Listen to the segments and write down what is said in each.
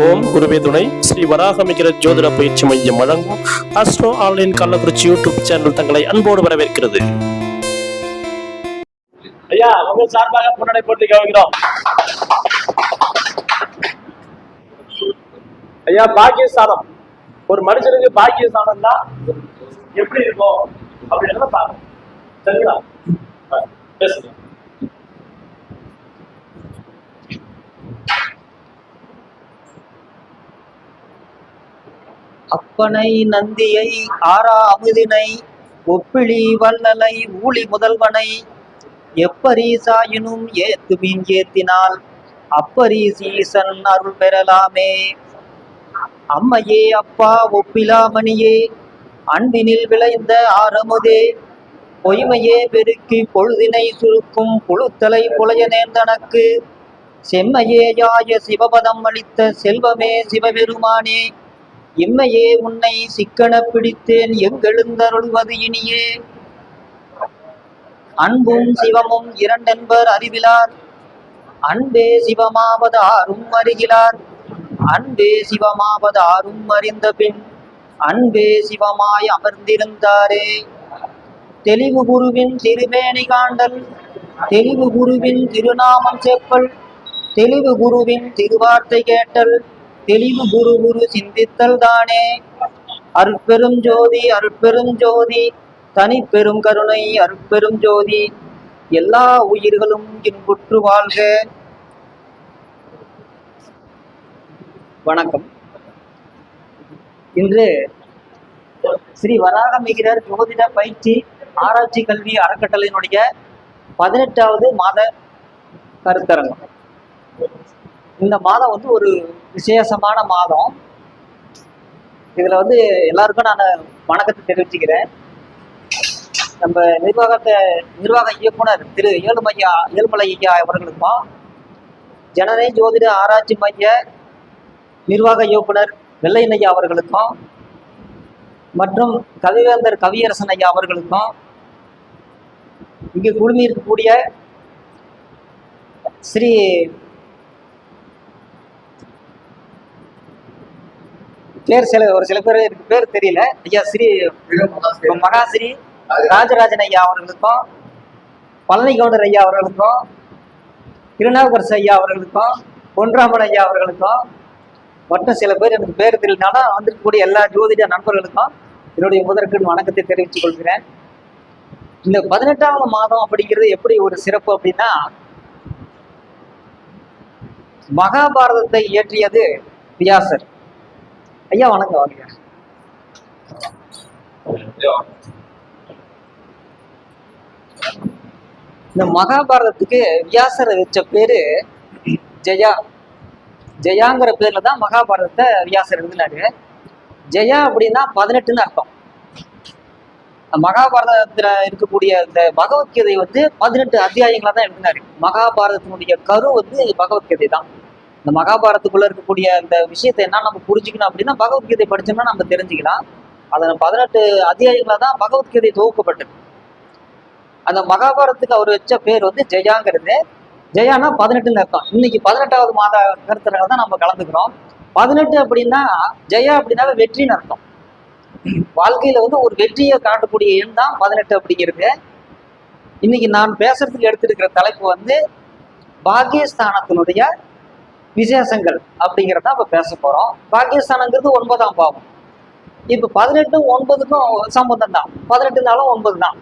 ஓம் குருவே துணை. ஸ்ரீ வராகமிகிற ஜோதிட பயிற்சி மையம் வழங்கும் astro online Kallakurichi YouTube channel தங்களை அன்போடு வரவேற்கிறது. ஐயா உங்கள் சார்பாக முன்னடை போட்டி கவனிக்கிறோம் ஐயா பாக்கியஸ்தானம். ஒரு மனுஷனுக்கு பாக்கியஸ்தானம் தான் எப்படி இருக்கும்? அப்படின்னு பாருங்க சரிங்களா? பேசுங்க. அப்பனை நந்தியை ஆரா அமுதினை ஒப்பிழி வல்லலை ஊழி முதல்வனை எப்பரீசாயினும் ஏத்துமின் ஏத்தினால் அப்பரீசீசன் அருள் பெறலாமே. அம்மையே அப்பா ஒப்பிலாமணியே அன்பினில் விளைந்த ஆரமுதே பொய்மையே பெருக்கி பொழுதினை சுருக்கும் புழுத்தலை புலைய நேர்ந்தனக்கு செம்மையே யாய சிவபதம் அளித்த செல்வமே சிவபெருமானே இம்மையே உன்னை சிக்கன பிடித்தேன் எங்கெழுந்தருள்வது இனியே? அன்பும் சிவமும் இரண்டென்பர் அறிவிலார். அன்பே சிவமாவது ஆறும் அறிகிறார் அன்பே சிவமாவது ஆறும் அறிந்த பின் அன்பே சிவமாய் அமர்ந்திருந்தாரே. தெளிவு குருவின் திருமேனி காண்டல் தெளிவு குருவின் திருநாமம் செப்பல் தெளிவு குருவின் திருவார்த்தை கேட்டல். தெளிவு குரு குரு சிந்தித்தல் தானே. அருட்பெரும் ஜோதி அருட்பெரும் ஜோதி. தனிப்பெரும் கருணை அருட்பெரும் ஜோதி. எல்லா உயிர்களும் இன்புற்று வாழ்க. வணக்கம். இன்று ஸ்ரீ வராகமிகிரர் ஜோதிட பயிற்சி ஆராய்ச்சி கல்வி அறக்கட்டளையினுடைய பதினெட்டாவது மாத கருத்தரங்கம். இந்த மாதம் வந்து ஒரு விசேஷமான மாதம். இதில் வந்து எல்லாருக்கும் நான் வணக்கத்தை தெரிவிச்சுக்கிறேன். நம்ம நிர்வாகத்தை நிர்வாக இயக்குனர் திரு ஏழுமையா ஏழுமலை ஐயா அவர்களுக்கும் ஜனநே ஜோதிட ஆராய்ச்சி மைய நிர்வாக இயக்குனர் வெள்ளையனையா அவர்களுக்கும் மற்றும் கவிவேந்தர் கவியரசன் ஐயா அவர்களுக்கும் இங்கு குழுமி இருக்கக்கூடிய ஸ்ரீ பேர் சில ஒரு சில பேர் எனக்கு பேர் தெரியல. ஐயா ஸ்ரீ மகாஸ்ரீ. ராஜராஜன் ஐயா அவர்களுக்கும் பழனி கவுண்டர் ஐயா அவர்களுக்கும் திருநாவுக்கரசு ஐயா அவர்களுக்கும் பொன்ராமன் ஐயா அவர்களுக்கும் மற்றும் சில பேர் எனக்கு பேர் தெரியலனாலும் வந்திருக்கக்கூடிய எல்லா ஜோதிட நண்பர்களுக்கும் என்னுடைய முதற்கண் வணக்கத்தை தெரிவித்துக் கொள்கிறேன். இந்த பதினெட்டாவது மாதம் அப்படிங்கிறது எப்படி ஒரு சிறப்பு அப்படின்னா மகாபாரதத்தை இயற்றியது வியாசர். ஐயா வணக்கம். வாங்க இந்த மகாபாரதத்துக்கு வியாசர் வச்ச பேரு ஜெயா. ஜெயாங்கிற பேர்ல தான் மகாபாரதத்தை வியாசர் எழுதினாரு. ஜெயா அப்படின்னா பதினெட்டுன்னு அர்த்தம். மகாபாரதத்துல இருக்கக்கூடிய இந்த பகவத்கீதை வந்து பதினெட்டு அத்தியாயங்களா தான் எழுதினாரு. மகாபாரதத்தினுடைய கரு வந்து பகவத்கீதை தான். இந்த மகாபாரத்துக்குள்ள இருக்கக்கூடிய அந்த விஷயத்தை என்ன நம்ம புரிஞ்சுக்கணும் அப்படின்னா பகவத்கீதை படிச்சோம்னா நம்ம தெரிஞ்சுக்கலாம். அதில் பதினெட்டு அத்தியாயங்களா தான் பகவத்கீதை தொகுக்கப்பட்டது. அந்த மகாபாரதத்துக்கு அவர் வச்ச பேர் வந்து ஜெயாங்கிறது. ஜெயானா பதினெட்டுன்னு அர்த்தம். இன்னைக்கு பதினெட்டாவது மாத கருத்தரங்க தான் நம்ம கலந்துக்கிறோம். பதினெட்டு அப்படின்னா ஜெயா அப்படின்னாவே வெற்றின்னு அர்த்தம். வாழ்க்கையில வந்து ஒரு வெற்றியை காட்டக்கூடிய எண் தான் பதினெட்டு அப்படிங்கிறது. இன்னைக்கு நான் பேசுறதுக்கு எடுத்திருக்கிற தலைப்பு வந்து பாகியஸ்தானத்தினுடைய விசேஷங்கள் அப்படிங்கிறத இப்ப பேச போறோம். பாகிஸ்தானுங்கிறது ஒன்பதாம் பாவம். இப்ப பதினெட்டும் ஒன்பதுக்கும் சம்பந்தம் தான் பதினெட்டு நாளும் ஒன்பது தான்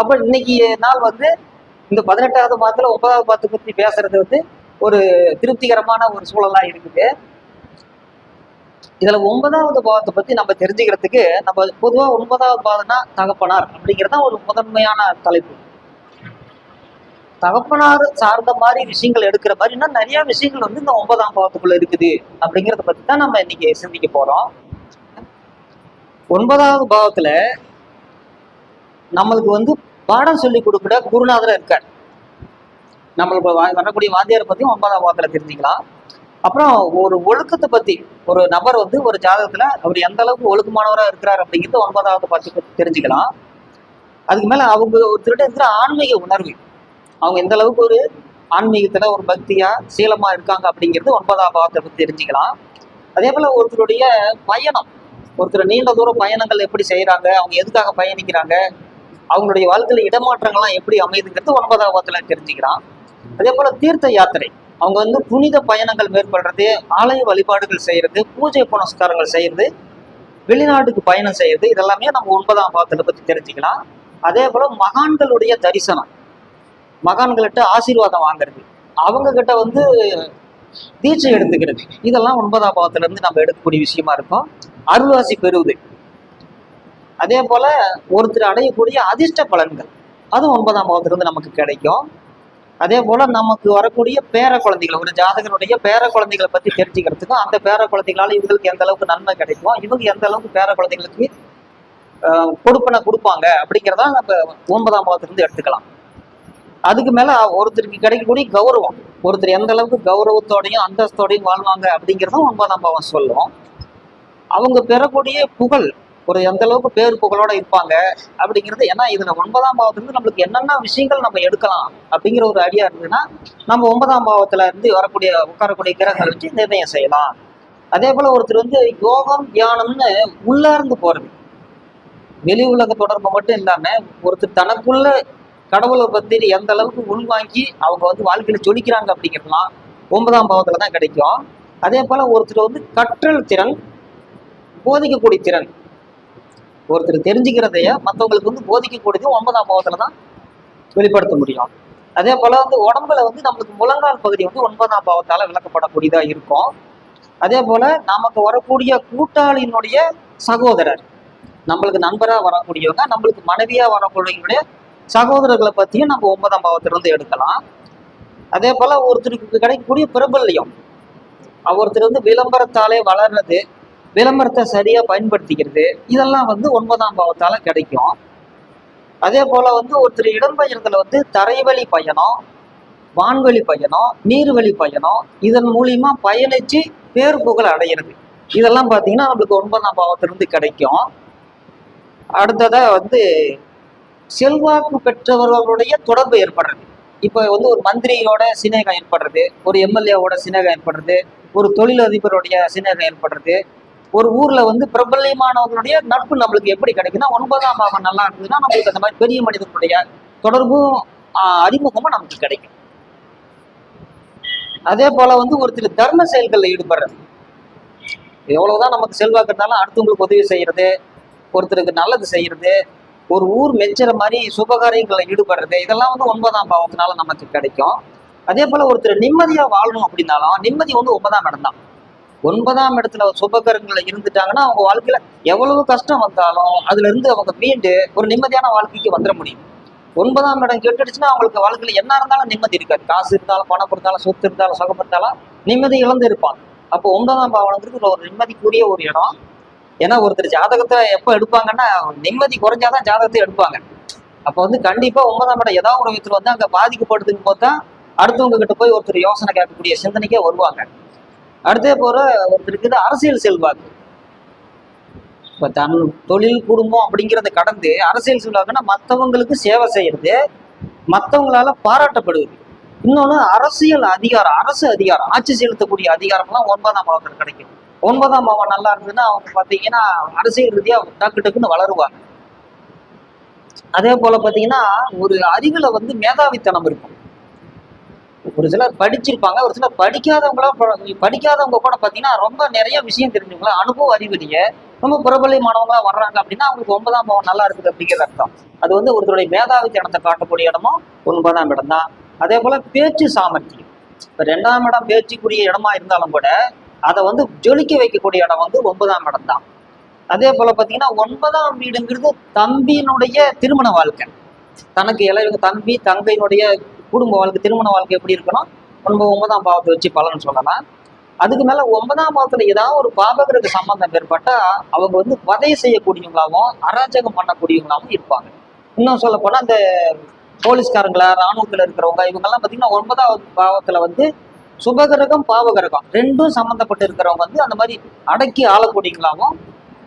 அப்ப இன்னைக்கு நாள் வந்து இந்த பதினெட்டாவது மாதத்துல ஒன்பதாவது பாத்து பத்தி பேசுறது வந்து ஒரு திருப்திகரமான ஒரு சூழலா இருக்குது. இதுல ஒன்பதாவது பாவத்தை பத்தி நம்ம தெரிஞ்சுக்கிறதுக்கு நம்ம பொதுவா ஒன்பதாவது பாவம்னா தகப்பனார் அப்படிங்கிறது தான் ஒரு முதன்மையான தலைப்பு. தகப்பனார் சார்ந்த மாதிரி விஷயங்கள் எடுக்கிற மாதிரி இன்னும் நிறைய விஷயங்கள் வந்து இந்த ஒன்பதாம் பாவத்துக்குள்ள இருக்குது அப்படிங்கிறத பத்தி தான் நம்ம இன்னைக்கு சிந்திக்க போறோம். ஒன்பதாவது பாவத்துல நம்மளுக்கு வந்து பாடம் சொல்லி கொடுக்குற குருநாதர் இருக்கார். நம்மளுக்கு வா- வரக்கூடிய வாத்தியாரை பத்தி ஒன்பதாம் பாவத்துல தெரிஞ்சுக்கலாம். அப்புறம் ஒரு ஒழுக்கத்தை பத்தி ஒரு நபர் வந்து ஒரு ஜாதகத்துல அவர் எந்த அளவுக்கு ஒழுக்கமானவரா இருக்கிறார் அப்படிங்கிறது ஒன்பதாவது பத்தி பத்தி தெரிஞ்சுக்கலாம். அதுக்கு மேல அவங்க ஒருத்தர்கிட்ட இருக்கிற ஆன்மீக உணர்வு. அவங்க எந்த அளவுக்கு ஒரு ஆன்மீகத்துல ஒரு பக்தியா சீலமா இருக்காங்க அப்படிங்கிறது ஒன்பதாம் பாவத்தை பத்தி தெரிஞ்சுக்கலாம். அதே போல ஒருத்தருடைய பயணம் ஒருத்தர் நீண்ட தூர பயணங்கள் எப்படி செய்யறாங்க அவங்க எதுக்காக பயணிக்கிறாங்க அவங்களுடைய வாழ்க்கையில இடமாற்றங்கள்லாம் எப்படி அமையுதுங்கிறது ஒன்பதாம் பாவத்துல தெரிஞ்சுக்கலாம். அதே போல தீர்த்த யாத்திரை அவங்க வந்து புனித பயணங்கள் மேற்கொள்றது ஆலய வழிபாடுகள் செய்யறது பூஜை புனஸ்காரங்கள் செய்யறது வெளிநாட்டுக்கு பயணம் செய்யறது இதெல்லாமே நம்ம ஒன்பதாம் பாவத்தை பத்தி தெரிஞ்சுக்கலாம். அதே போல மகான்களுடைய தரிசனம் மகான்கள்கிட்ட ஆசீர்வாதம் வாங்குறது. அவங்க கிட்ட வந்து தீட்சை எடுத்துக்கிறது. இதெல்லாம் ஒன்பதாம் பாவத்துல இருந்து நம்ம எடுக்கக்கூடிய விஷயமா இருக்கும். அருள்வாசி பெறுவது. அதே போல ஒருத்தர் அடையக்கூடிய அதிர்ஷ்ட பலன்கள். அது ஒன்பதாம் பாவத்திலிருந்து நமக்கு கிடைக்கும். அதே போல நமக்கு வரக்கூடிய பேர குழந்தைகள் ஒரு ஜாதகனுடைய பேர குழந்தைகளை பத்தி தெரிஞ்சுக்கிறதுக்கும் அந்த பேர குழந்தைகளால இவங்களுக்கு எந்த அளவுக்கு நன்மை கிடைக்கும் இவங்க எந்த அளவுக்கு பேர குழந்தைகளுக்கு கொடுப்பனை கொடுப்பாங்க அப்படிங்கிறத நம்ம ஒன்பதாம் பாவத்திலிருந்து எடுத்துக்கலாம். அதுக்கு மேல ஒருத்தருக்கு கிடைக்கக்கூடிய கௌரவம். ஒருத்தர் எந்த அளவுக்கு கௌரவத்தோடையும் அந்தஸ்தோடையும் வாழ்வாங்க அப்படிங்கிறதும் ஒன்பதாம் பாவம் சொல்லும் அவங்க பெறக்கூடிய புகழ் ஒரு எந்த அளவுக்கு பேர் புகழோட இருப்பாங்க அப்படிங்கிறது ஏன்னா இதுல ஒன்பதாம் பாவத்திலிருந்து நம்மளுக்கு என்னென்ன விஷயங்கள் நம்ம எடுக்கலாம் அப்படிங்கிற ஒரு ஐடியா இருந்ததுன்னா நம்ம ஒன்பதாம் பாவத்துல இருந்து வரக்கூடிய உட்காரக்கூடிய கிரகங்கள் வச்சு நிர்ணயம் செய்யலாம். அதே போல ஒருத்தர் வந்து யோகம் தியானம்னு உள்ளார்ந்து போறது. வெளி உலக தொடர்பு மட்டும் இல்லாம ஒருத்தர் தனக்குள்ள கடவுளை பத்தி எந்த அளவுக்கு உள்வாங்கி அவங்க வந்து வாழ்க்கையில ஜொலிக்கிறாங்க அப்படிங்கிறதுலாம் ஒன்பதாம் பாவத்துல தான் கிடைக்கும். அதே போல ஒருத்தர் வந்து கற்றல் திறன் போதிக்கக்கூடிய திறன். ஒருத்தர் தெரிஞ்சுக்கிறதைய மற்றவங்களுக்கு வந்து போதிக்கக்கூடியது ஒன்பதாம் பாவத்துல தான் வெளிப்படுத்த முடியும். அதே போல வந்து உடம்புல வந்து நம்மளுக்கு முழங்கால் பகுதி வந்து ஒன்பதாம் பாவத்தால விளக்கப்படக்கூடியதா இருக்கும். அதே போல நமக்கு வரக்கூடிய கூட்டாளியினுடைய சகோதரர் நம்மளுக்கு நண்பராக வரக்கூடியவங்க நம்மளுக்கு மனைவியாக வரக்கூடியவங்களுடைய சகோதரர்களை பற்றியும் நம்ம ஒன்பதாம் பாவத்திலிருந்து எடுக்கலாம். அதே போல ஒருத்தருக்கு கிடைக்கக்கூடிய பிரபல்யம். ஒருத்தர் வந்து விளம்பரத்தாலே வளர்றது விளம்பரத்தை சரியா பயன்படுத்திக்கிறது இதெல்லாம் வந்து ஒன்பதாம் பாவத்தால் கிடைக்கும். அதே போல வந்து ஒருத்தர் இடம்பெயர்தல வந்து தரைவழி பயணம் வான்வழி பயணம் நீர்வழி பயணம் இதன் மூலியமா பயணிச்சு பேர் புகழ் அடையிறது. இதெல்லாம் பார்த்தீங்கன்னா நம்மளுக்கு ஒன்பதாம் பாவத்திலிருந்து கிடைக்கும். அடுத்ததாக வந்து செல்வாக்கு பெற்றவர்களுடைய தொடர்பு ஏற்படுறது. இப்போ வந்து ஒரு மந்திரியோட சிநேகம் ஏற்படுறது ஒரு எம்எல்ஏவோட சிநேகம் ஏற்படுறது ஒரு தொழிலதிபருடைய சிநேகம் ஏற்படுறது. ஒரு ஊர்ல வந்து பிரபல்யமானவர்களுடைய நட்பு நம்மளுக்கு எப்படி கிடைக்குன்னா ஒன்பதாம் பாவம் நல்லா இருந்ததுன்னா நம்மளுக்கு அந்த மாதிரி பெரிய மனிதனுடைய தொடர்பும் ஆஹ், அறிமுகமும் நமக்கு கிடைக்கும். அதே போல வந்து ஒருத்தர் தர்ம செயல்களில் ஈடுபடுறது. எவ்வளவுதான் நமக்கு செல்வாக்கு இருந்தாலும் அடுத்தவங்களுக்கு உதவி செய்யறது ஒருத்தருக்கு நல்லது செய்யறது ஒரு ஊர் மெச்சுற மாதிரி சுபகாரியங்களில் ஈடுபடுறது இதெல்லாம் வந்து ஒன்பதாம் பாவத்தினால நமக்கு கிடைக்கும். அதே போல ஒருத்தர் நிம்மதியா வாழணும் அப்படின்னாலும் நிம்மதி வந்து ஒன்பதாம் இடம் தான். ஒன்பதாம் இடத்துல சுபகரங்களை இருந்துட்டாங்கன்னா அவங்க வாழ்க்கையில எவ்வளவு கஷ்டம் வந்தாலும் அதுல இருந்து அவங்க மீண்டு ஒரு நிம்மதியான வாழ்க்கைக்கு வந்துட முடியும். ஒன்பதாம் இடம் கெட்டுடுச்சுன்னா அவங்களுக்கு வாழ்க்கையில என்ன இருந்தாலும் நிம்மதி இருக்காது. காசு இருந்தாலும் பணம் இருந்தாலும் சொத்து இருந்தாலும் சுகம் இருந்தாலும் நிம்மதி இழந்து இருப்பாங்க. அப்போ ஒன்பதாம் பாவனங்கிறது ஒரு நிம்மதிக்குரிய ஒரு இடம். ஏன்னா ஒருத்தர் ஜாதகத்தை எப்போ எடுப்பாங்கன்னா நிம்மதி குறைஞ்சாதான் ஜாதகத்தை எடுப்பாங்க. அப்போ வந்து கண்டிப்பா ஒன்பதாம் இடம் ஏதாவது ஒரு விதத்தில் வந்து அங்க பாதிக்கப்படுதுன்னு பார்த்தா அடுத்தவங்க கிட்ட போய் ஒருத்தர் யோசனை கேட்கக்கூடிய சிந்தனைக்கே வருவாங்க. அடுத்தே போற ஒருத்தருக்கு இது அரசியல் செல்வாக்கு. இப்ப தன் தொழில் குடும்பம் அப்படிங்கிறத கடந்து அரசியல் செல்வாக்குன்னா மற்றவங்களுக்கு சேவை செய்யறது மற்றவங்களால பாராட்டப்படுவது. இன்னொன்று அரசியல் அதிகாரம் அரசு அதிகாரம் ஆட்சி செலுத்தக்கூடிய அதிகாரம்லாம் ஒன்பதாம் பாவத்தில் கிடைக்கும் ஒன்பதாம் பாவம் நல்லா இருந்ததுன்னா அவங்க பார்த்தீங்கன்னா அரசியல் ரீதியாக டக்கு டக்குன்னு வளருவாங்க. அதே போல பார்த்தீங்கன்னா ஒரு அறிவுல வந்து மேதாவித்தனம் இருக்கும். ஒரு சிலர் படிச்சிருப்பாங்க ஒரு சிலர் படிக்காதவங்களா படிக்காதவங்க கூட பார்த்தீங்கன்னா ரொம்ப நிறைய விஷயம் தெரிஞ்சவங்களா அனுபவ அறிவிலேயே ரொம்ப பிரபலமானவங்களா வர்றாங்க அப்படின்னா அவங்களுக்கு ஒன்பதாம் பாவம் நல்லா இருக்குது அப்படிங்கிற அர்த்தம். அது வந்து ஒருத்தருடைய மேதாவித்தனத்தை காட்டக்கூடிய இடமும் ஒன்பதாம் இடம் தான் அதே போல பேச்சு சாமர்த்தியம். இப்போ ரெண்டாம் இடம் பேச்சுக்குரிய இடமா இருந்தாலும் கூட அதை வந்து ஜொலிக்க வைக்கக்கூடிய இடம் வந்து ஒன்பதாம் இடம் தான். அதே போல பார்த்தீங்கன்னா ஒன்பதாம் வீடுங்கிறது தம்பியினுடைய திருமண வாழ்க்கை. தனக்கு இளையவங்க தம்பி தங்கையினுடைய குடும்ப வாழ்க்கை திருமண வாழ்க்கை எப்படி இருக்கணும் ஒன்பது ஒன்பதாம் பாவத்தை வச்சு பலன் சொல்லலாம். அதுக்கு மேலே ஒன்பதாம் பாவத்தில் ஏதாவது ஒரு பாபகிரக சம்பந்தம் ஏற்பட்டால் அவங்க வந்து வதை செய்யக்கூடியவங்களாகவும் அராஜகம் பண்ணக்கூடியவங்களாகவும் இருப்பாங்க. இன்னும் சொல்ல போனால் அந்த போலீஸ்காரங்களா ராணுவத்தில் இருக்கிறவங்க இவங்கெல்லாம் பார்த்தீங்கன்னா ஒன்பதாவது பாவத்தில் வந்து சுபகிரகம் பாவகிரகம் ரெண்டும் சம்மந்தப்பட்டு இருக்கிறவங்க வந்து அந்த மாதிரி அடக்கி ஆளக்கூடியவங்களாகவும்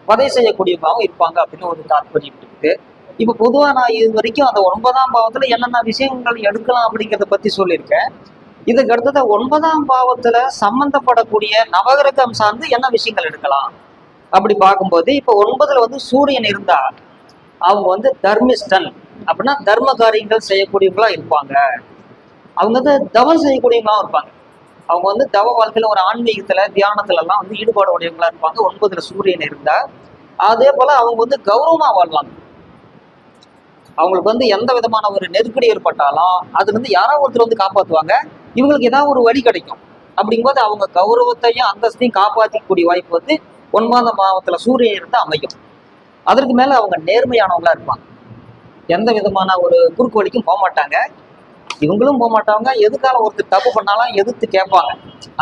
வதை செய்யக்கூடியவங்களாகவும் இருப்பாங்க அப்படின்னு ஒரு தாற்பயம் இருக்குது இப்போ பொதுவாக நான் இது வரைக்கும் அந்த ஒன்பதாம் பாவத்துல என்னென்ன விஷயங்கள் எடுக்கலாம் அப்படிங்கிறத பத்தி சொல்லியிருக்கேன். இதுக்கு அடுத்தது ஒன்பதாம் பாவத்துல சம்மந்தப்படக்கூடிய நவகிரகம் சார்ந்து என்ன விஷயங்கள் எடுக்கலாம்? அப்படி பார்க்கும்போது இப்போ ஒன்பதுல வந்து சூரியன் இருந்தா அவங்க வந்து தர்மிஷ்டன் அப்படின்னா தர்ம காரியங்கள் செய்யக்கூடியவங்களா இருப்பாங்க. அவங்க வந்து தவம் செய்யக்கூடியவங்களாவும் இருப்பாங்க. அவங்க வந்து தவ வாழ்க்கையில் ஒரு ஆன்மீகத்துல தியானத்துல எல்லாம் வந்து ஈடுபாடு உடையவங்களா இருப்பாங்க. ஒன்பதுல சூரியன் இருந்தா அதே போல அவங்க வந்து கௌரவமா வாழ்வாங்க. அவங்களுக்கு வந்து எந்த விதமான ஒரு நெருக்கடி ஏற்பட்டாலும் அதுல இருந்து யாராவது ஒருத்தர் வந்து காப்பாத்துவாங்க. இவங்களுக்கு ஏதாவது ஒரு வழி கிடைக்கும். அப்படிங்கும்போது அவங்க கௌரவத்தையும் அந்தஸ்தையும் காப்பாற்றிக்கக்கூடிய வாய்ப்பு வந்து ஒன்பதாம் மாவட்டத்துல சூரியன் இருந்து அமையும். அதற்கு மேல அவங்க நேர்மையானவங்களா இருப்பாங்க. எந்த விதமான ஒரு குறுக்கு வழிக்கும் போக மாட்டாங்க இவங்களும் போக மாட்டாங்க. எதுக்கால ஒருத்தர் தப்பு பண்ணாலும் எதிர்த்து கேட்பாங்க.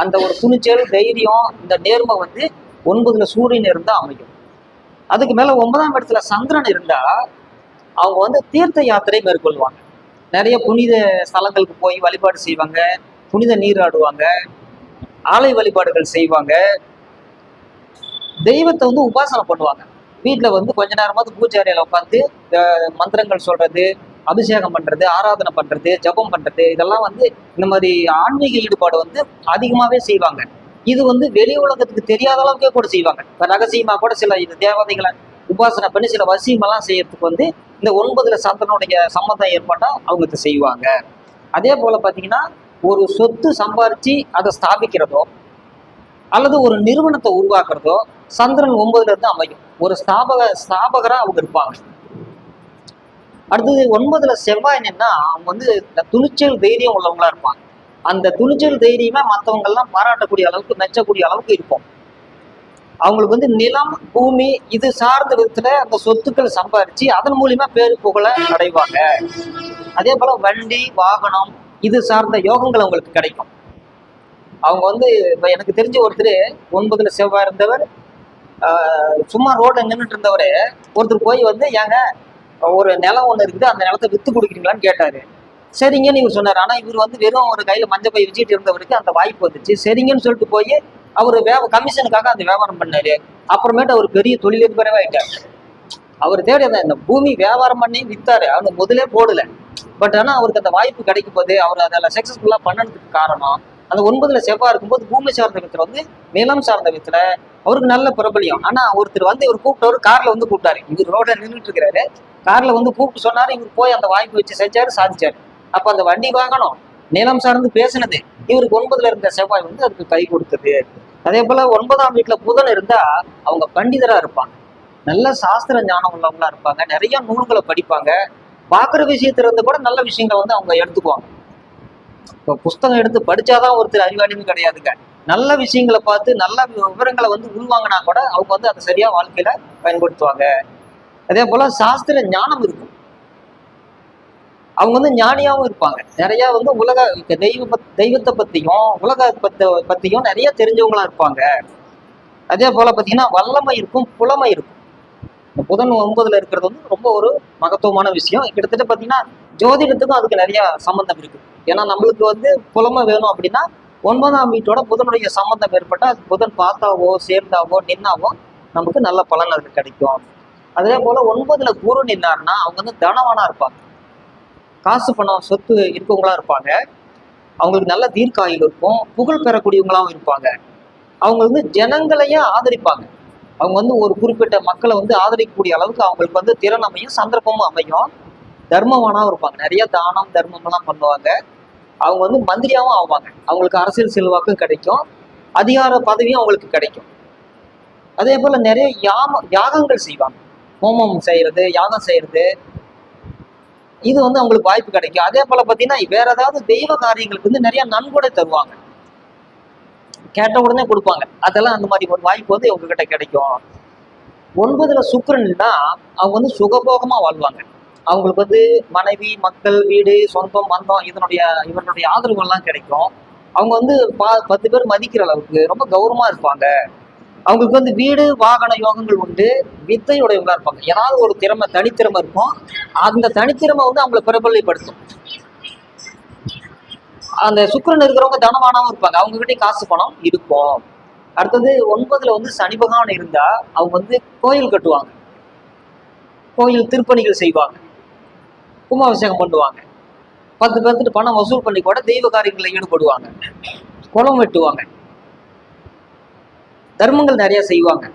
அந்த ஒரு துணிச்சல் தைரியம் இந்த நேர்மை வந்து ஒன்பதுல சூரியன் இருந்தா அமையும். அதுக்கு மேல ஒன்பதாம் இடத்துல சந்திரன் இருந்தா அவங்க வந்து தீர்த்த யாத்திரை மேற்கொள்வாங்க. நிறைய புனித ஸ்தலங்களுக்கு போய் வழிபாடு செய்வாங்க. புனித நீராடுவாங்க ஆலை வழிபாடுகள் செய்வாங்க. தெய்வத்தை வந்து உபாசனை பண்ணுவாங்க. வீட்டில் வந்து கொஞ்ச நேரமாவது பூஜை அறையில் உட்காந்து மந்திரங்கள் சொல்றது அபிஷேகம் பண்ணுறது ஆராதனை பண்ணுறது ஜெபம் பண்ணுறது இதெல்லாம் வந்து இந்த மாதிரி ஆன்மீக ஈடுபாடு வந்து அதிகமாகவே செய்வாங்க. இது வந்து வெளி உலகத்துக்கு தெரியாத அளவுக்கே கூட செய்வாங்க. இப்போ ரகசியமா கூட சில இந்த தேவதைகளை உபாசனை பண்ணி சில வசியமெல்லாம் செய்யறதுக்கு வந்து இந்த ஒன்பதுல சந்திரனுடைய சம்மந்தம் ஏற்பட்டால் அவங்க செய்வாங்க. அதே போல பார்த்தீங்கன்னா ஒரு சொத்து சம்பாதிச்சு அதை ஸ்தாபிக்கிறதோ அல்லது ஒரு நிறுவனத்தை உருவாக்குறதோ சந்திரன் ஒன்பதுல இருந்து அமையும். ஒரு ஸ்தாபக ஸ்தாபகராக அவங்க இருப்பாங்க. அடுத்தது ஒன்பதுல செவ்வாய் என்னன்னா அவங்க வந்து இந்த துணிச்சல் தைரியம் உள்ளவங்களா இருப்பாங்க. அந்த துணிச்சல் தைரியமே மற்றவங்கெல்லாம் பாராட்டக்கூடிய அளவுக்கு மெச்சக்கூடிய அளவுக்கு இருக்கும். அவங்களுக்கு வந்து நிலம் பூமி இது சார்ந்த விதத்துல அந்த சொத்துக்கள் சம்பாரிச்சு அதன் மூலியமா பேரு புகழ அடைவாங்க. அதே போல வண்டி வாகனம் இது சார்ந்த யோகங்கள் அவங்களுக்கு கிடைக்கும். அவங்க வந்து இப்ப எனக்கு தெரிஞ்ச ஒருத்தர் ஒன்பதுல செவ்வாய் இருந்தவர் சும்மா ரோட்ல நின்றுட்டு இருந்தவர் ஒருத்தர் போய் வந்து ஏங்க ஒரு நிலம் ஒன்று இருக்குது அந்த நிலத்தை வித்து கொடுக்குறீங்களான்னு கேட்டாரு. சரிங்கன்னு இவர் சொன்னார். ஆனா இவர் வந்து வெறும் ஒரு கையில மஞ்சள் பை வச்சுட்டு இருந்தவருக்கு அந்த வாய்ப்பு வந்துச்சு. சரிங்கன்னு சொல்லிட்டு போய் அவர் வே கமிஷனுக்காக அந்த வியாபாரம் பண்ணாரு. அப்புறமேட்டு அவர் பெரிய தொழிலதிபரவே ஆயிட்டார் அவர் தேடி அந்த- இந்த பூமி வியாபாரம் பண்ணி வித்தாரு. அவர் முதலே போடல. பட் ஆனா அவருக்கு அந்த வாய்ப்பு கிடைக்கும் போது அவர் அதில் சக்சஸ்ஃபுல்லா பண்ணதுக்கு காரணம் அந்த ஒன்பதுல செவ்வாய் இருக்கும்போது பூமி சார்ந்த விதத்துல வந்து நிலம் சார்ந்த விதத்துல அவருக்கு நல்ல பிரபலியம். ஆனா ஒருத்தர் வந்து இவர் கூப்பிட்டவர் கார்ல வந்து கூப்பிட்டாரு. இவர் ரோட நின்றுட்டு இருக்கிறாரு. கார்ல வந்து கூப்பிட்டு சொன்னார் இவர் போய் அந்த வாய்ப்பு வச்சு செஞ்சாரு சாதிச்சாரு. அப்ப அந்த வண்டி வாங்கணும். நிலம் சார்ந்து பேசினது. இவருக்கு ஒன்பதுல இருந்த செவ்வாய் வந்து அதுக்கு கை கொடுத்தது. அதே போல ஒன்பதாம் வீட்டுல புதன் இருந்தா அவங்க பண்டிதரா இருப்பாங்க. நல்ல சாஸ்திர ஞானம் உள்ளவங்களா இருப்பாங்க. நிறைய நூல்களை படிப்பாங்க. பார்க்குற விஷயத்துல இருந்து கூட நல்ல விஷயங்களை வந்து அவங்க எடுத்துக்குவாங்க. இப்போ புஸ்தகம் எடுத்து படிச்சாதான் ஒருத்தர் அறிவாளின்னு கிடையாதுங்க. நல்ல விஷயங்களை பார்த்து நல்ல விவரங்களை வந்து உள்வாங்கினா கூட அவங்க வந்து அதை சரியா வாழ்க்கையில பயன்படுத்துவாங்க. அதே போல சாஸ்திர ஞானம் இருக்கும். அவங்க வந்து ஞானியாவும் இருப்பாங்க. நிறைய வந்து உலக தெய்வ பத்- தெய்வத்தை பத்தியும் உலக பத்த பத்தியும் நிறைய தெரிஞ்சவங்களா இருப்பாங்க. அதே போல பாத்தீங்கன்னா வல்லமை இருக்கும் புலமை இருக்கும். புதன் ஒன்பதுல இருக்கிறது வந்து ரொம்ப ஒரு மகத்துவமான விஷயம். கிட்டத்தட்ட பாத்தீங்கன்னா ஜோதிடத்துக்கும் அதுக்கு நிறைய சம்பந்தம் இருக்கு. ஏன்னா நம்மளுக்கு வந்து புலமை வேணும் அப்படின்னா ஒன்பதாம் வீட்டோட புதனுடைய சம்பந்தம் ஏற்பட்டால் புதன் பார்த்தாவோ சேர்ந்தாவோ நின்னாவோ நமக்கு நல்ல பலன் அதுக்கு கிடைக்கும். அதே போல ஒன்பதுல குரு நின்னார்னா அவங்க வந்து தனவானா இருப்பாங்க. காசு பணம் சொத்து இருக்கவங்களா இருப்பாங்க. அவங்களுக்கு நல்ல தீர்க்காயில் இருக்கும். புகழ் பெறக்கூடியவங்களாவும் இருப்பாங்க. அவங்க வந்து ஜனங்களையே ஆதரிப்பாங்க. அவங்க வந்து ஒரு குறிப்பிட்ட மக்களை வந்து ஆதரிக்கக்கூடிய அளவுக்கு அவங்களுக்கு வந்து திறன் அமையும் சந்தர்ப்பமும் அமையும். தர்மமானாவும் இருப்பாங்க. நிறைய தானம் தர்மம்லாம் பண்ணுவாங்க. அவங்க வந்து மந்திரியாவும் ஆவாங்க. அவங்களுக்கு அரசியல் செல்வாக்கும் கிடைக்கும். அதிகார பதவியும் அவங்களுக்கு கிடைக்கும். அதே போல நிறைய யாம யாகங்கள் செய்வாங்க. ஹோமம் செய்யறது யாகம் செய்யறது இது வந்து அவங்களுக்கு வாய்ப்பு கிடைக்கும். அதே போல பார்த்தீங்கன்னா வேற ஏதாவது தெய்வ காரியங்களுக்கு வந்து நிறைய நன்கொடை தருவாங்க. கேட்ட உடனே கொடுப்பாங்க. அதெல்லாம் அந்த மாதிரி ஒரு வாய்ப்பு வந்து இவங்ககிட்ட கிடைக்கும். ஒன்பதுல சுக்கரன்னா அவங்க வந்து சுகபோகமா வாழ்வாங்க. அவங்களுக்கு வந்து மனைவி மக்கள் வீடு சொந்தம் பந்தம் இதனுடைய இவர்களுடைய ஆதரவு எல்லாம் கிடைக்கும். அவங்க வந்து பா- பத்து பேர் மதிக்கிற அளவுக்கு ரொம்ப கௌரவமா இருப்பாங்க. அவங்களுக்கு வந்து வீடு வாகன யோகங்கள் உண்டு வித்தையுடையவங்களா இருப்பாங்க. ஏதாவது ஒரு திறமை தனித்திறமை இருக்கும். அந்த தனித்திறமை வந்து அவங்களை பிரபலப்படுத்தும். அந்த சுக்கரன் இருக்கிறவங்க தனமானவங்க இருப்பாங்க. அவங்க கிட்டே காசு பணம் இருக்கும். அடுத்தது ஒன்பதுல வந்து சனி பகவான் இருந்தா அவங்க வந்து கோயில் கட்டுவாங்க. கோயில் திருப்பணிகள் செய்வாங்க. கும்பாபிஷேகம் பண்ணுவாங்க. பத்து பேர்த்துட்டு பணம் வசூல் பண்ணி கூட தெய்வ காரியங்களில் ஈடுபடுவாங்க. குளம் வெட்டுவாங்க. தர்மங்கள் நிறைய செய்வாங்க.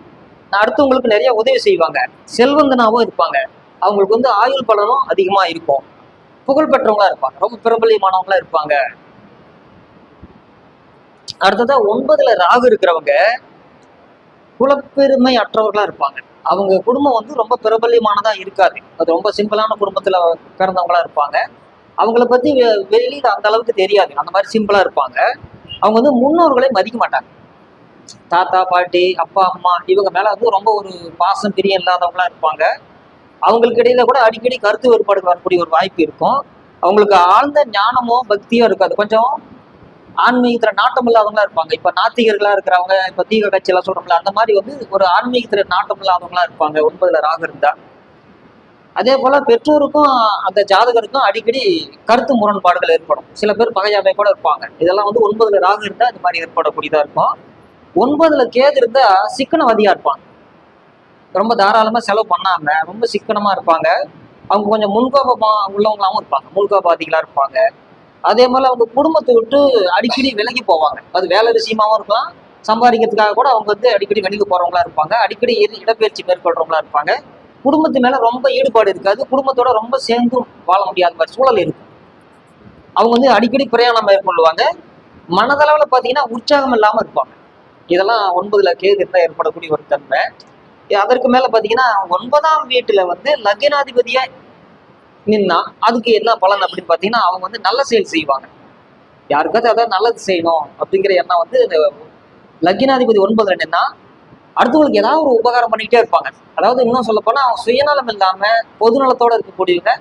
அடுத்தவங்களுக்கு நிறைய உதவி செய்வாங்க. செல்வந்தனாவும் இருப்பாங்க. அவங்களுக்கு வந்து ஆயுள் பலனும் அதிகமா இருக்கும். புகழ் பெற்றவங்களா இருப்பாங்க. ரொம்ப பிரபலியமானவங்களா இருப்பாங்க. அடுத்ததா ஒன்பதுல ராகு இருக்கிறவங்க குலப்பெருமை அற்றவர்களா இருப்பாங்க. அவங்க குடும்பம் வந்து ரொம்ப பிரபல்யமானதா இருக்காது. அது ரொம்ப சிம்பிளான குடும்பத்துல பிறந்தவங்களா இருப்பாங்க. அவங்கள பத்தி வெ- வெளியில அந்த அளவுக்கு தெரியாது. அந்த மாதிரி சிம்பிளா இருப்பாங்க. அவங்க வந்து முன்னோர்களை மதிக்க மாட்டாங்க. தாத்தா பாட்டி அப்பா அம்மா இவங்க மேல வந்து ரொம்ப ஒரு பாசம் பிரியம் இல்லாதவங்களா இருப்பாங்க. அவங்களுக்கு இடையில கூட அடிக்கடி கருத்து வேறுபாடு வரக்கூடிய ஒரு வாய்ப்பு இருக்கும். அவங்களுக்கு ஆழ்ந்த ஞானமோ பக்தியோ இருக்காது. கொஞ்சம் ஆன்மீகத்துல நாட்டம் இல்லாதவங்களா இருப்பாங்க. இப்ப நாத்திகர்களா இருக்கிறவங்க இப்ப தீக கட்சி எல்லாம் சொல்றோம்ல அந்த மாதிரி வந்து ஒரு ஆன்மீகத்துல நாட்டம் இல்லாதவங்களா இருப்பாங்க. ஒன்பதுல ராக இருந்தா. அதே போல பெற்றோருக்கும் அந்த ஜாதகருக்கும் அடிக்கடி கருத்து முரண்பாடுகள் ஏற்படும். சில பேர் பகையாமை கூட இருப்பாங்க. இதெல்லாம் வந்து ஒன்பதுல ராக இருந்தா இந்த மாதிரி ஏற்படக்கூடியதா இருக்கும். ஒன்பதுல கேது இருந்தா சிக்கனவதியா இருப்பாங்க. ரொம்ப தாராளமா செலவு பண்ணாம ரொம்ப சிக்கனமா இருப்பாங்க. அவங்க கொஞ்சம் முன்கோபமா உள்ளவங்களாவும் இருப்பாங்க. முன்கோபாதிகளா இருப்பாங்க. அதே மாதிரி அவங்க குடும்பத்தை விட்டு அடிக்கடி விலகி போவாங்க. அது வேலை விஷயமாவும் இருக்கலாம். சம்பாதிக்கிறதுக்காக கூட அவங்க வந்து அடிக்கடி வெளியில போறவங்களா இருப்பாங்க. அடிக்கடி இடப்பெயர்ச்சி மேற்கொள்றவங்களா இருப்பாங்க. குடும்பத்து மேல ரொம்ப ஈடுபாடு இருக்காது. குடும்பத்தோட ரொம்ப சேர்ந்தும் வாழ முடியாத மாதிரி சூழல் இருக்கும். அவங்க வந்து அடிக்கடி பிரயாணம் மேற்கொள்வாங்க. மனதளவுல பாத்தீங்கன்னா உற்சாகம் இல்லாம இருப்பாங்க. இதெல்லாம் ஒன்பதுல கேது ஏற்படக்கூடிய ஒரு தன்மை. அதற்கு மேல பாத்தீங்கன்னா ஒன்பதாம் வீட்டுல வந்து லக்னாதிபதியா நின்னா அதுக்கு என்ன பலன் அப்படின்னு பாத்தீங்கன்னா அவங்க வந்து நல்ல செயல் செய்வாங்க. யாருக்காச்சும் அதாவது நல்லது செய்யணும் அப்படிங்கிற எண்ணம் வந்து இந்த லக்னாதிபதி ஒன்பதுல நின்னா அடுத்தவங்களுக்கு ஏதாவது ஒரு உபகாரம் பண்ணிக்கிட்டே இருப்பாங்க. அதாவது இன்னும் சொல்ல போனா அவங்க சுயநலம் இல்லாம பொதுநலத்தோட இருக்கக்கூடியவங்க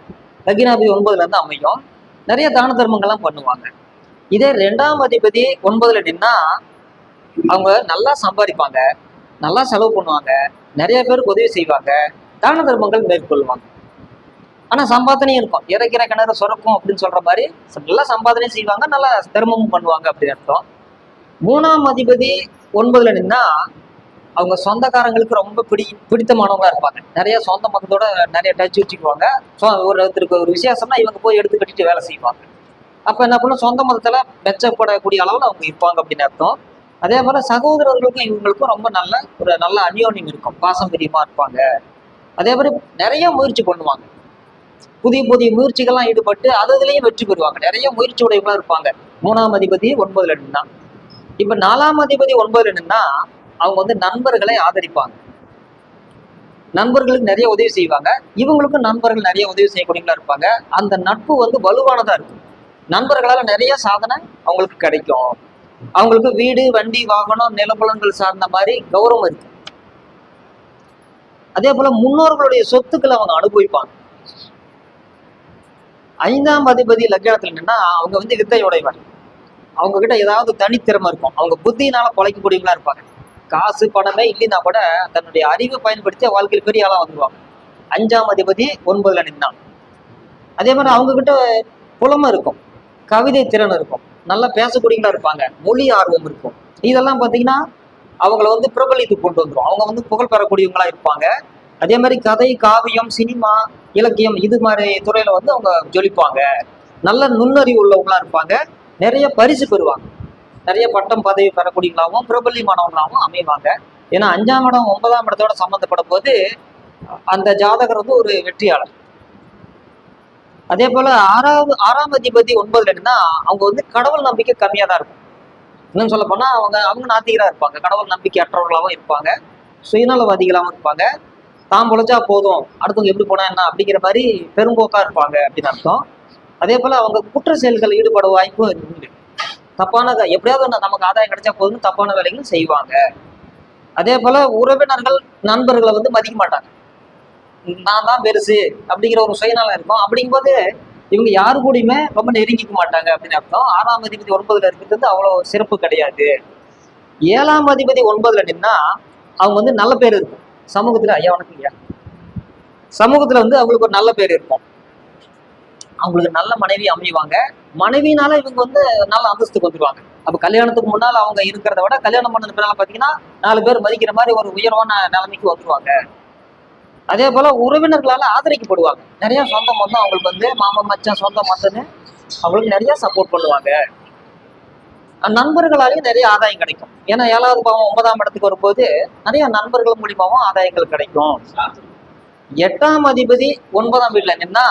லக்னாதிபதி ஒன்பதுல இருந்து அமையும். நிறைய தான தர்மங்கள்லாம் பண்ணுவாங்க. இதே ரெண்டாம் அதிபதி ஒன்பதுல நின்னா அவங்க நல்லா சம்பாதிப்பாங்க நல்லா செலவு பண்ணுவாங்க நிறைய பேருக்கு உதவி செய்வாங்க தான தர்மங்கள் மேற்கொள்வாங்க. ஆனா சம்பாதனையும் இருக்கும். இறக்கிற கிணறு சுரக்கும் அப்படின்னு சொல்ற மாதிரி நல்லா சம்பாதனையும் செய்வாங்க நல்லா தர்மமும் பண்ணுவாங்க அப்படின்னு அர்த்தம். மூணாம் அதிபதி ஒன்பதுல நின்னா அவங்க சொந்தக்காரங்களுக்கு ரொம்ப பிடி பிடித்தமானவங்களா இருப்பாங்க. நிறைய சொந்த மதத்தோட நிறைய டச் வச்சுக்குவாங்க. ஒரு ஒருத்தருக்கு ஒரு விசேஷம்னா இவங்க போய் எடுத்து கட்டிட்டு வேலை செய்வாங்க. அப்ப என்ன பண்ணும்? சொந்த மதத்துல மெச்சப்படக்கூடிய அளவுல அவங்க இருப்பாங்க அப்படின்னு அர்த்தம். அதே போல சகோதரர்களுக்கும் இவங்களுக்கும் ரொம்ப நல்ல ஒரு நல்ல அந்யோன்யம் இருக்கும். பாசம் பிரியமா இருப்பாங்க. அதே மாதிரி நிறைய முயற்சி பண்ணுவாங்க. புதிய புதிய முயற்சிகள்லாம் ஈடுபட்டு அது அதுலயும் வெற்றி பெறுவாங்க. நிறைய முயற்சி உடையவங்களா இருப்பாங்க. மூணாம் அதிபதி ஒன்பதுல நின்னா. இப்ப நாலாம் அதிபதி ஒன்பதுல நின்னா அவங்க வந்து நண்பர்களை ஆதரிப்பாங்க. நண்பர்களுக்கு நிறைய உதவி செய்வாங்க. இவங்களுக்கும் நண்பர்கள் நிறைய உதவி செய்யக்கூடியவங்களா இருப்பாங்க. அந்த நட்பு வந்து வலுவானதா இருக்கும். நண்பர்களால நிறைய சாதனை அவங்களுக்கு கிடைக்கும். அவங்களுக்கு வீடு வண்டி வாகனம் நிலப்புலன்கள் சார்ந்த மாதிரி கௌரவம் இருக்கு. அதே போல முன்னோர்களுடைய சொத்துக்களை அவங்க அனுபவிப்பாங்க. ஐந்தாம் அதிபதி லக்னத்துல என்னன்னா அவங்க வந்து வித்தையுடையவர். அவங்க கிட்ட ஏதாவது தனித்திறமை இருக்கும். அவங்க புத்தியினால குலைக்கக்கூடியவங்களா இருப்பாங்க. காசு பணமே இல்லைன்னா கூட தன்னுடைய அறிவை பயன்படுத்தி வாழ்க்கையில் பெரிய ஆளா வந்துருவாங்க. அஞ்சாம் அதிபதி ஒன்பதுல நின்றான் அதே மாதிரி அவங்க கிட்ட புலமை இருக்கும். கவிதை திறன் இருக்கும். நல்லா பேசக்கூடியவங்களா இருப்பாங்க. மொழி ஆர்வம் இருக்கும். இதெல்லாம் பார்த்தீங்கன்னா அவங்கள வந்து பிரபலித்து கொண்டு வந்துடும் அவங்க வந்து புகழ் பெறக்கூடியவங்களா இருப்பாங்க. அதே மாதிரி கதை காவியம் சினிமா இலக்கியம் இது மாதிரி துறையில வந்து அவங்க ஜொலிப்பாங்க. நல்ல நுண்ணறிவு உள்ளவங்களா இருப்பாங்க. நிறைய பரிசு பெறுவாங்க. நிறைய பட்டம் பதவி பெறக்கூடியவங்களாகவும் பிரபல்யமானவங்களாகவும் அமைவாங்க. ஏன்னா அஞ்சாம் இடம் ஒன்பதாம் இடத்தோட சம்மந்தப்படும் போது அந்த ஜாதகர் வந்து ஒரு வெற்றியாளர். அதே போல ஆறாவது ஆறாம் அதிபதி ஒன்பதுல என்னன்னா அவங்க வந்து கடவுள் நம்பிக்கை கம்மியா தான் இருக்கும். இன்னும் சொல்ல போனா அவங்க அவங்க நாத்திகரா இருப்பாங்க. கடவுள் நம்பிக்கை அற்றவர்களாகவும் இருப்பாங்க. சுயநலவாதிகளாகவும் இருப்பாங்க. தான் பொழைச்சா போதும். அடுத்தவங்க எப்படி போனா என்ன அப்படிங்கிற மாதிரி பெரும்போக்கா இருப்பாங்க அப்படின்னு அர்த்தம். அதே போல அவங்க குற்ற செயல்கள் ஈடுபட வாய்ப்பு உண்டு. தப்பான எப்படியாவது நமக்கு ஆதாயம் கிடைச்சா போதும் தப்பான வேலைகளும் செய்வாங்க. அதே போல உறவினர்கள் நண்பர்களை வந்து மதிக்க மாட்டாங்க. நான் தான் பெருசு அப்படிங்கிற ஒரு சுயநலம் இருக்கும். அப்படிங்கும்போது இவங்க யாரு கூடயுமே ரொம்ப நெருங்கிக்க மாட்டாங்க அப்படின்னு அர்த்தம். ஆறாம் அதிபதி ஒன்பதுல இருக்கிறது அவ்வளோ அவ்வளவு சிறப்பு கிடையாது. ஏழாம் அதிபதி ஒன்பதுல நின்னா அவங்க வந்து நல்ல பேர் இருக்கும். சமூகத்துல ஐயா வணக்கம் ஐயா. சமூகத்துல வந்து அவங்களுக்கு ஒரு நல்ல பேர் இருக்கும். அவங்களுக்கு நல்ல மனைவி அமைவாங்க. மனைவினால இவங்க வந்து நல்ல அந்தஸ்துக்கு வந்துருவாங்க அப்ப கல்யாணத்துக்கு முன்னால் அவங்க இருக்கிறத விட கல்யாணம் பண்ணது பின்னால பாத்தீங்கன்னா நாலு பேர் மதிக்கிற மாதிரி ஒரு உயர்வான நிலைமைக்கு வந்துருவாங்க. அதே போல உறவினர்களால ஆதரிக்கப்படுவாங்க. நிறைய சொந்தம் வந்து அவங்களுக்கு வந்து மாமன் மச்சான் சொந்தம் மத்தன்னு அவங்களுக்கு நிறைய சப்போர்ட் பண்ணுவாங்க. நண்பர்களாலேயும் நிறைய ஆதாயம் கிடைக்கும். ஏன்னா ஏழாவது பாவம் ஒன்பதாம் இடத்துக்கு வரும்போது நிறைய நண்பர்கள் மூலியமாவும் ஆதாயங்கள் கிடைக்கும். எட்டாம் அதிபதி ஒன்பதாம் வீட்டுல நின்னா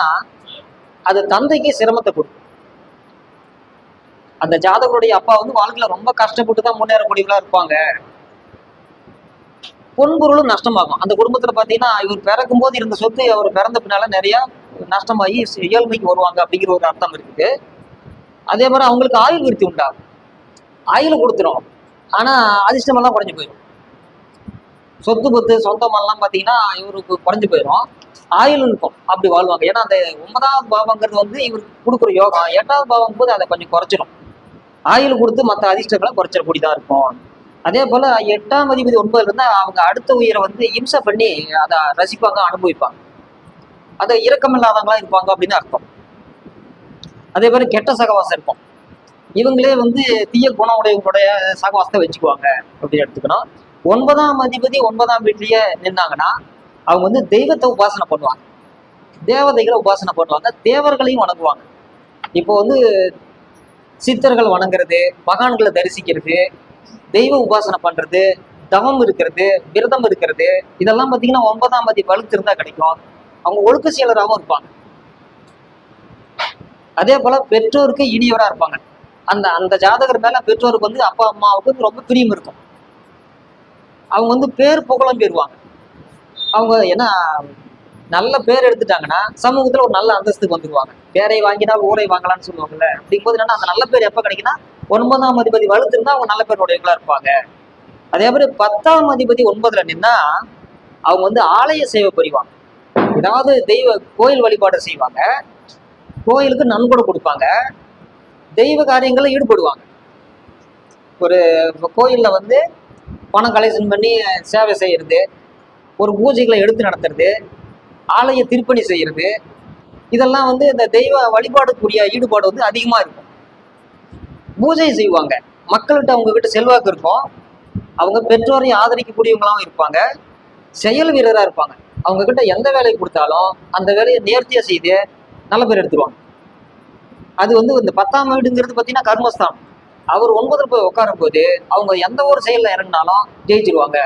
அது தந்தைக்கு சிரமத்தை கொடுக்கும். அந்த ஜாதகருடைய அப்பா வந்து வாழ்க்கையில ரொம்ப கஷ்டப்பட்டு தான் முன்னேறக்கூடியவங்களா இருப்பாங்க. பொன்பொருளும் நஷ்டமாகும். அந்த குடும்பத்துல பாத்தீங்கன்னா இவர் பிறக்கும் போது இருந்த சொத்து அவர் பிறந்த பின்னால நிறைய நஷ்டமாகி இயல்மைக்கு வருவாங்க அப்படிங்கிற ஒரு அர்த்தம் இருக்குது. அதே மாதிரி அவங்களுக்கு ஆயுள் விருத்தி உண்டா? ஆயுள் கொடுத்துரும். ஆனா அதிர்ஷ்டமெல்லாம் குறைஞ்சு போயிடும் சொத்து பத்து சொந்தமெல்லாம் பார்த்தீங்கன்னா இவருக்கு குறைஞ்சு போயிடும் ஆயுள் இருக்கும். அப்படி வாழ்வாங்க. ஏன்னா அந்த ஒன்பதாவது பாவங்கிறது வந்து இவருக்கு கொடுக்குற யோகம். எட்டாவது பாவம் போது அதை கொஞ்சம் குறைச்சிடும் ஆயுள் கொடுத்து மற்ற அதிர்ஷ்டங்களை குறைச்சிடக்கூடியதா இருக்கும். அதே போல எட்டாம் அதிபதி ஒன்பதுல இருந்தா அவங்க அடுத்த உயிரை வந்து இம்சை பண்ணி அதை ரசிப்பாங்க அனுபவிப்பாங்க. அதை இரக்கமில்லாதவங்களா இருப்பாங்க அப்படின்னு அர்த்தம். அதே மாதிரி கெட்ட சகவாசம் இருக்கும். இவங்களே வந்து தீய குணம் உடையவங்களுடைய சகவாசத்தை வச்சுக்குவாங்க அப்படின்னு எடுத்துக்கணும். ஒன்பதாம் அதிபதி ஒன்பதாம் வீட்லயே நின்னாங்கன்னா அவங்க வந்து தெய்வத்தை உபாசனை பண்ணுவாங்க. தேவதைகளை உபாசனை பண்ணுவாங்க தேவர்களையும் வணங்குவாங்க. இப்போ வந்து சித்தர்கள் வணங்குறது மகான்களை தரிசிக்கிறது தெய்வ உபாசனை பண்றது தவம் இருக்கிறது விரதம் இருக்கிறது இதெல்லாம் பார்த்தீங்கன்னா ஒன்பதாம் பதி வலுத்து இருந்தா கிடைக்கும். அவங்க ஒழுக்க செயலராகவும் இருப்பாங்க. அதே போல பெற்றோருக்கு இனியவராக இருப்பாங்க. அந்த அந்த ஜாதகர் மேல பெற்றோருக்கு வந்து அப்பா அம்மாவுக்கு வந்து ரொம்ப பிரியம் இருக்கும். அவங்க வந்து பேர் புகழும் பெறுவாங்க அவங்க ஏன்னா நல்ல பேர் எடுத்துட்டாங்கன்னா சமூகத்துல ஒரு நல்ல அந்தஸ்துக்கு வந்துருவாங்க. பேரை வாங்கினால் ஊரை வாங்கலாம்னு சொல்லுவாங்கல்ல. அப்படிங்கும்போது என்னன்னா அந்த நல்ல பேர் எப்ப கிடைக்குன்னா ஒன்பதாம் அதிபதி வலுத்திருந்தா அவங்க நல்ல பேருடையவங்களா இருப்பாங்க. அதே மாதிரி பத்தாம் அதிபதி ஒன்பதுல நின்னா அவங்க வந்து ஆலய சேவை புரிவாங்க. ஏதாவது தெய்வ கோயில் வழிபாடு செய்வாங்க. கோயிலுக்கு நன்கொடை கொடுப்பாங்க. தெய்வ காரியங்களில் ஈடுபடுவாங்க. ஒரு கோயிலில் வந்து பணம் கலெக்ஷன் பண்ணி சேவை செய்கிறது ஒரு பூஜைகளை எடுத்து நடத்துறது ஆலய திருப்பணி செய்கிறது இதெல்லாம் வந்து இந்த தெய்வ வழிபாடுக்குரிய ஈடுபாடு வந்து அதிகமாக இருக்கும். பூஜை செய்வாங்க. மக்கள்கிட்ட அவங்க கிட்ட செல்வாக்கு இருக்கும். அவங்க பெற்றோரையும் ஆதரிக்கக்கூடியவங்களாகவும் இருப்பாங்க. செயல் வீரராக இருப்பாங்க. அவங்க கிட்ட எந்த வேலையை கொடுத்தாலும் அந்த வேலையை நேர்த்தியாக செய்து நல்ல பேர் எடுத்துருவாங்க. அது வந்து இந்த பத்தாம் வீடுங்கிறது பார்த்தீங்கன்னா கர்மஸ்தானம். அவர் ஒன்பதில் போய் உட்காரும் போது அவங்க எந்த ஒரு செயலில் இறங்கினாலும் ஜெயிச்சிருவாங்க.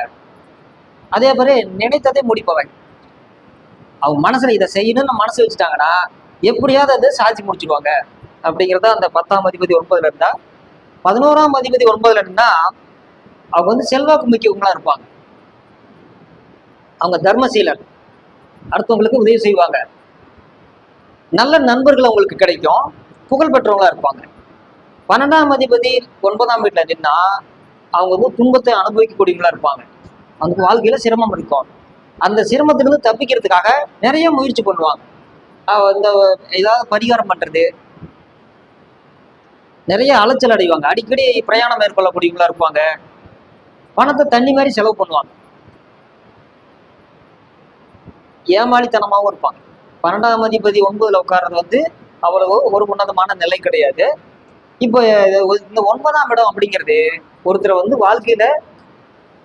அதே மாதிரி நினைத்ததை முடிப்பவன். அவங்க மனசில் இதை செய்யணும்னு மனசு வச்சுட்டாங்கன்னா எப்படியாவது அதை சாதிச்சு முடிச்சிடுவாங்க அப்படிங்கிறத அந்த பத்தாம் அதிபதி ஒன்பதுல இருந்தா பதினோராம் அதிபதி ஒன்பதுல இருந்தா அவங்க வந்து செல்வாக்கு முக்கியவங்களா இருப்பாங்க. அவங்க தர்மசீலர். அடுத்தவங்களுக்கு உதவி செய்வாங்க. நல்ல நண்பர்கள் அவங்களுக்கு கிடைக்கும். புகழ் பெற்றவங்களா இருப்பாங்க. பன்னெண்டாம் அதிபதி ஒன்பதாம் வீட்டுல நின்னா அவங்க வந்து துன்பத்தை அனுபவிக்கக்கூடியவங்களா இருப்பாங்க. அவங்களுக்கு வாழ்க்கையில சிரமம் இருக்கும். அந்த சிரமத்திலிருந்து தப்பிக்கிறதுக்காக நிறைய முயற்சி பண்ணுவாங்க. இந்த ஏதாவது பரிகாரம் பண்றது நிறைய அலைச்சல் அடைவாங்க. அடிக்கடி பிரயாணம் மேற்கொள்ளக்கூடியவங்களா இருப்பாங்க. பணத்தை தண்ணி மாதிரி செலவு பண்ணுவாங்க. ஏமாளித்தனமாகவும் இருப்பாங்க. பன்னெண்டாம் அதிபதி ஒன்பதுல உட்கார்றது வந்து அவ்வளவு ஒரு உன்னதமான நிலை கிடையாது. இப்போ இந்த ஒன்பதாம் இடம் அப்படிங்கிறது ஒருத்தரை வந்து வாழ்க்கையில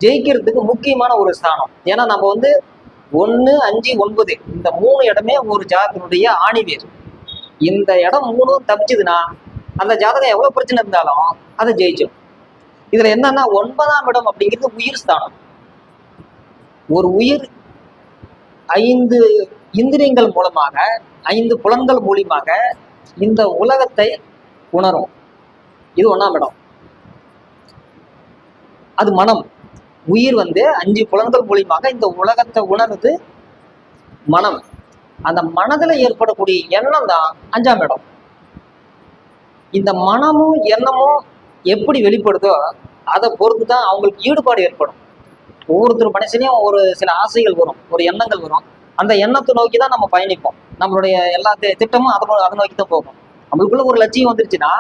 ஜெயிக்கிறதுக்கு முக்கியமான ஒரு ஸ்தானம். ஏன்னா நம்ம வந்து ஒன்று அஞ்சு ஒன்பது இந்த மூணு இடமே ஒரு ஜாதகனுடைய ஆணிவேர். இந்த இடம் மூணும் தப்பிச்சதுன்னா அந்த ஜாதகம் எவ்வளவு பிரச்சனை இருந்தாலும் அதை ஜெயிச்சிடும் இதுல என்னன்னா ஒன்பதாம் இடம் அப்படிங்கிறது உயிர் ஸ்தானம். ஒரு உயிர் ஐந்து இந்திரியங்கள் மூலமாக ஐந்து புலன்கள் மூலியமாக இந்த உலகத்தை உணரும். இது ஒண்ணாம் இடம். அது மனம். உயிர் வந்து அஞ்சு புலன்கள் மூலியமாக இந்த உலகத்தை உணர்றது மனம். அந்த மனதுல ஏற்படக்கூடிய எண்ணம் தான் அஞ்சாம் இடம். இந்த மனமும் எண்ணமும் எப்படி வெளிப்படுதோ அதை பொறுத்து தான் அவங்களுக்கு ஈடுபாடு ஏற்படும். ஒவ்வொருத்தர் மனுஷனையும் ஒரு சில ஆசைகள் வரும் ஒரு எண்ணங்கள் வரும். அந்த எண்ணத்தை நோக்கி தான் நம்ம பயணிப்போம். நம்மளுடைய எல்லா திட்டமும் அதை அதை நோக்கி தான் போகும். நம்மளுக்குள்ள ஒரு லட்சியம் வந்துருச்சுன்னா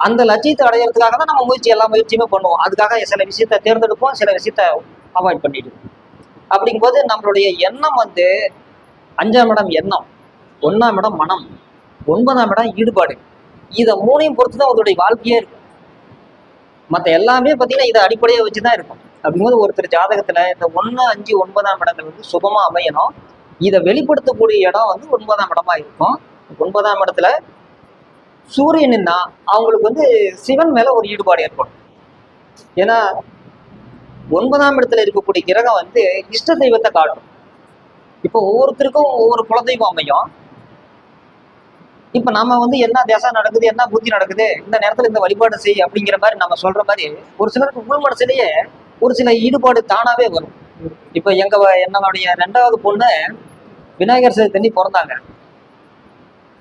அந்த லட்சியத்தை அடையிறதுக்காக தான் நம்ம முயற்சி எல்லா முயற்சியுமே பண்ணுவோம். அதுக்காக சில விஷயத்த தேர்ந்தெடுப்போம் சில விஷயத்த அவாய்ட் பண்ணிடுவோம். அப்படிங்கும்போது நம்மளுடைய எண்ணம் வந்து அஞ்சாம் இடம் எண்ணம் ஒன்றாம் இடம் மனம் ஒன்பதாம் இடம் ஈடுபாடு. இதை மூணையும் பொறுத்து தான் அவருடைய வாழ்க்கையே இருக்கும். மற்ற எல்லாமே பார்த்தீங்கன்னா இதை அடிப்படையாக வச்சு தான் இருக்கும். அப்படிங்கும்போது ஒருத்தர் ஜாதகத்தில் இந்த ஒன்று அஞ்சு ஒன்பதாம் இடங்கள் வந்து சுபமாக அமையணும். இதை வெளிப்படுத்தக்கூடிய இடம் வந்து ஒன்பதாம் இடமா இருக்கும். ஒன்பதாம் இடத்துல சூரியன்னா அவங்களுக்கு வந்து சிவன் மேல ஒரு ஈடுபாடு ஏற்படும். ஏன்னா ஒன்பதாம் இடத்துல இருக்கக்கூடிய கிரகம் வந்து இஷ்ட தெய்வத்தை காட்டும். இப்போ ஒவ்வொருத்தருக்கும் ஒவ்வொரு குலதெய்வம் அமையும். இப்போ நம்ம வந்து என்ன தேசம் நடக்குது என்ன புத்தி நடக்குது இந்த நேரத்தில் இந்த வழிபாடு செய் அப்படிங்கிற மாதிரி நம்ம சொல்ற மாதிரி ஒரு சிலருக்கு உள் மனசுலேயே ஒரு சில ஈடுபாடு தானாவே வரும். இப்போ எங்க என்னுடைய ரெண்டாவது பொண்ணு விநாயகர் சதுர்த்தி பிறந்தாங்க.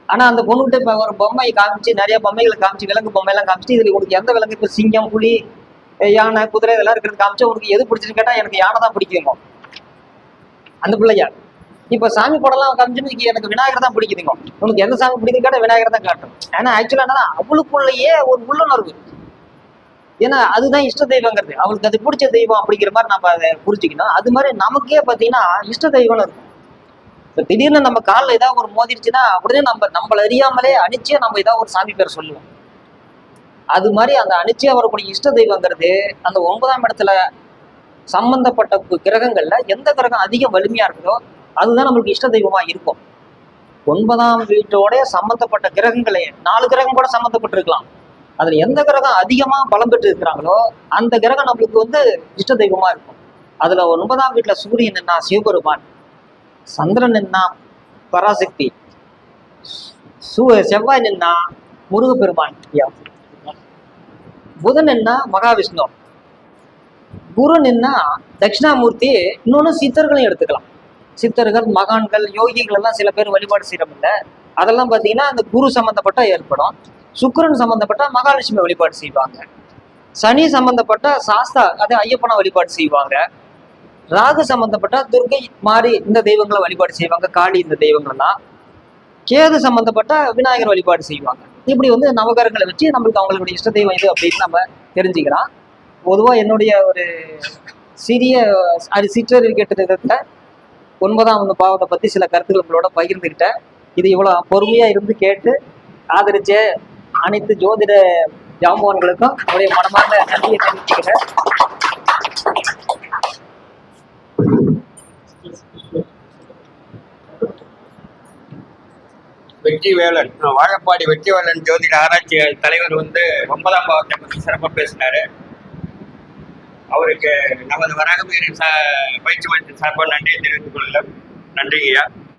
ஆனா அந்த பொண்ணுகிட்ட இப்போ ஒரு பொம்மை காமிச்சு நிறைய பொம்மைகளை காமிச்சு விலங்கு பொம்மையெல்லாம் காமிச்சு இதுல உனக்கு எந்த விலங்கு இப்போ சிங்கம் புலி யானை குதிரை இதெல்லாம் இருக்கிறது காமிச்சு உனக்கு எது பிடிச்சிருக்கு கேட்டால் எனக்கு யானை தான் பிடிக்குமோ. அந்த பிள்ளையா? இப்போ சாமி படம்லாம் காமிச்சுன்னு எனக்கு விநாயகர் தான் பிடிக்குதுங்க. உனக்கு எந்த சாமி பிடிக்குது விநாயகர் தான் காட்டும். ஏன்னா ஆக்சுவலாக என்னன்னா அவளுக்குள்ளேயே ஒரு உள்ளுணர்வு. ஏன்னா அதுதான் இஷ்ட தெய்வங்கிறது. அவளுக்கு அது பிடிச்ச தெய்வம் அப்படிங்கிற மாதிரி நம்ம அதை புரிஞ்சுக்கணும். அது மாதிரி நமக்கே பார்த்தீங்கன்னா இஷ்ட தெய்வம்னு இருக்கும். இப்போ திடீர்னு நம்ம காலில் ஏதாவது ஒரு மோதிருச்சுன்னா உடனே நம்ம நம்மள அறியாமலே அணிச்சே நம்ம ஏதாவது ஒரு சாமி பேர் சொல்லுவோம். அது மாதிரி அந்த அணிச்சே வரக்கூடிய இஷ்ட தெய்வங்கிறது அந்த ஒன்பதாம் இடத்துல சம்பந்தப்பட்ட கிரகங்களில் கிரகங்கள்ல எந்த கிரகம் அதிகம் வலிமையா இருக்குதோ அதுதான் நம்மளுக்கு இஷ்ட தெய்வமா இருக்கும். ஒன்பதாம் வீட்டோட சம்பந்தப்பட்ட கிரகங்களே நாலு கிரகம் கூட சம்பந்தப்பட்டிருக்கலாம். அதுல எந்த கிரகம் அதிகமா பலம் பெற்று இருக்கிறாங்களோ அந்த கிரகம் நம்மளுக்கு வந்து இஷ்ட தெய்வமா இருக்கும். அதுல ஒன்பதாம் வீட்டுல சூரியன் என்ன சிவபெருமான் சந்திரன் என்ன பராசக்தி சூ செவ்வாய் நின்னா முருகப்பெருமான். புதன் என்ன மகாவிஷ்ணு குரு நின்னா தட்சிணாமூர்த்தி இன்னொன்னு சித்தர்களையும் எடுத்துக்கலாம். சித்தர்கள் மகான்கள் யோகிகள் எல்லாம் சில பேர் வழிபாடு செய்யறோம்ல அதெல்லாம் பார்த்தீங்கன்னா அந்த குரு சம்பந்தப்பட்ட ஏற்படும். சுக்கரன் சம்பந்தப்பட்ட மகாலட்சுமி வழிபாடு செய்வாங்க. சனி சம்பந்தப்பட்ட சாஸ்தா அது ஐயப்பனை வழிபாடு செய்வாங்க. ராகு சம்பந்தப்பட்ட துர்கை மாறி இந்த தெய்வங்களை வழிபாடு செய்வாங்க. காளி இந்த தெய்வங்கள்லாம். கேது சம்பந்தப்பட்ட விநாயகர் வழிபாடு செய்வாங்க. இப்படி வந்து நவகரங்களை வச்சு நம்மளுக்கு அவங்களுடைய இஷ்ட தெய்வம் இது அப்படின்னு நம்ம தெரிஞ்சுக்கலாம். பொதுவாக என்னுடைய ஒரு சிறிய அது சிற்றறிவு விதத்தை ஒன்பதாம் வந்து பாவத்தை பற்றி சில கருத்துக்கள் உங்களோட பகிர்ந்துக்கிட்டேன் இது இவ்வளோ பொறுமையாக இருந்து கேட்டு ஆதரிச்ச அனைத்து ஜோதிட ஜாம்பவான்களுக்கும் அவருடைய மனமார்ந்த நன்றியை தெரிவிச்சுக்கிறேன். வெற்றிவேலன் வாழப்பாடி வெற்றிவேலன் ஜோதிட ஆராய்ச்சி தலைவர் வந்து ஒன்பதாம் பாவத்தை பற்றி சிறப்பாக பேசினாரு. அவருக்கு நமது வராகமீரின் சா பயிற்சி மையத்தின் சார்பாக நன்றியை தெரிவித்துக் கொள்ளலாம் நன்றி ஐயா.